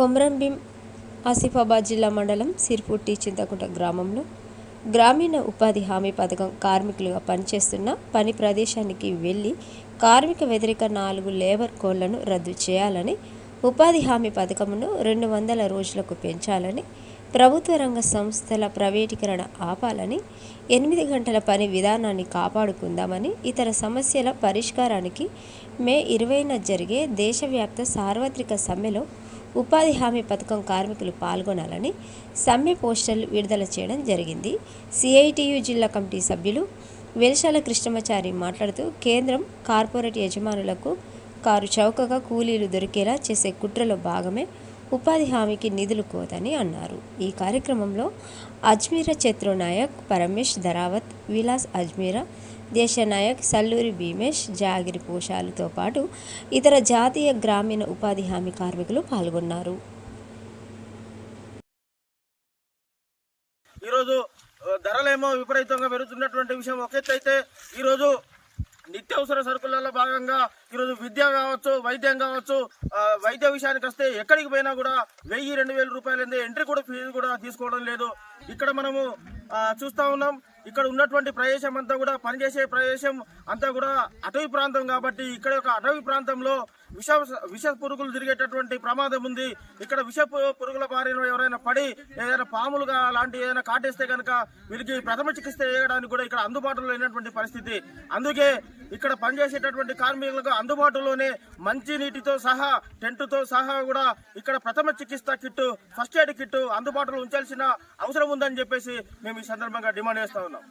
కొమరంభీం ఆసిఫాబాద్ జిల్లా మండలం సిర్పుట్టి చింతకుంట గ్రామంలో గ్రామీణ ఉపాధి హామీ పథకం కార్మికులుగా పనిచేస్తున్న పని ప్రదేశానికి వెళ్ళి కార్మిక వ్యతిరేక నాలుగు లేబర్ కోళ్ళను రద్దు చేయాలని ఉపాధి హామీ పథకమును రెండు వందల రోజులకు పెంచాలని ప్రభుత్వ రంగ సంస్థల ప్రైవేటీకరణ ఆపాలని ఎనిమిది గంటల పని విధానాన్ని కాపాడుకుందామని ఇతర సమస్యల పరిష్కారానికి మే ఇరవైన జరిగే దేశవ్యాప్త సార్వత్రిక సమ్మెలో ఉపాధి హామీ పథకం కార్మికులు పాల్గొనాలని సమ్మె పోస్టర్లు విడుదల చేయడం జరిగింది. సిఐటియు జిల్లా కమిటీ సభ్యులు వెలశాల కృష్ణమాచారి మాట్లాడుతూ కేంద్రం కార్పొరేట్ యజమానులకు కారు చౌకగా కూలీలు దొరికేలా చేసే కుట్రలో భాగమే ఉపాధి హామీకి నిధులు కోతని అన్నారు. ఈ కార్యక్రమంలో అజ్మీరా చత్రు నాయక్ పరమేష్ ధరావత్ విలాస్ అజ్మీరా దేశనాయక్ సల్లూరి భీమేష్ జాగిరి పోషాలతో పాటు ఇతర జాతీయ గ్రామీణ ఉపాధి హామీ కార్మికులు పాల్గొన్నారు. ఈరోజు ధరలేమో విపరీతంగా పెరుగుతున్నటువంటి విషయం. ఒక ఎత్తు అయితే ఈరోజు నిత్యావసర సరుకులలో భాగంగా ఈరోజు విద్య కావచ్చు వైద్యం కావచ్చు వైద్య విషయానికి వస్తే ఎక్కడికి పోయినా కూడా వెయ్యి రెండు వేల రూపాయలు ఎంట్రీ కూడా ఫీజు కూడా తీసుకోవడం లేదు. ఇక్కడ మనము చూస్తా ఉన్నాం. ఇక్కడ ఉన్నటువంటి ప్రదేశం అంతా కూడా పనిచేసే ప్రదేశం అంతా కూడా అటవీ ప్రాంతం కాబట్టి ఇక్కడ ఒక అటవీ ప్రాంతంలో విష విష పురుగులు తిరిగేటటువంటి ప్రమాదం ఉంది. ఇక్కడ విష పురుగుల బారిన ఎవరైనా పడి ఏదైనా పాములుగా లాంటి ఏదైనా కాటేస్తే కనుక వీరికి ప్రథమ చికిత్స చేయడానికి కూడా ఇక్కడ అందుబాటులో లేనటువంటి పరిస్థితి. అందుకే ఇక్కడ పనిచేసేటటువంటి కార్మికులకు అందుబాటులోనే మంచి నీటితో సహా టెంట్తో సహా కూడా ఇక్కడ ప్రథమ చికిత్స కిట్టు ఫస్ట్ ఎయిడ్ కిట్టు అందుబాటులో ఉంచాల్సిన అవసరం ఉందని చెప్పేసి మేము ఈ సందర్భంగా డిమాండ్ చేస్తా ఉన్నాం.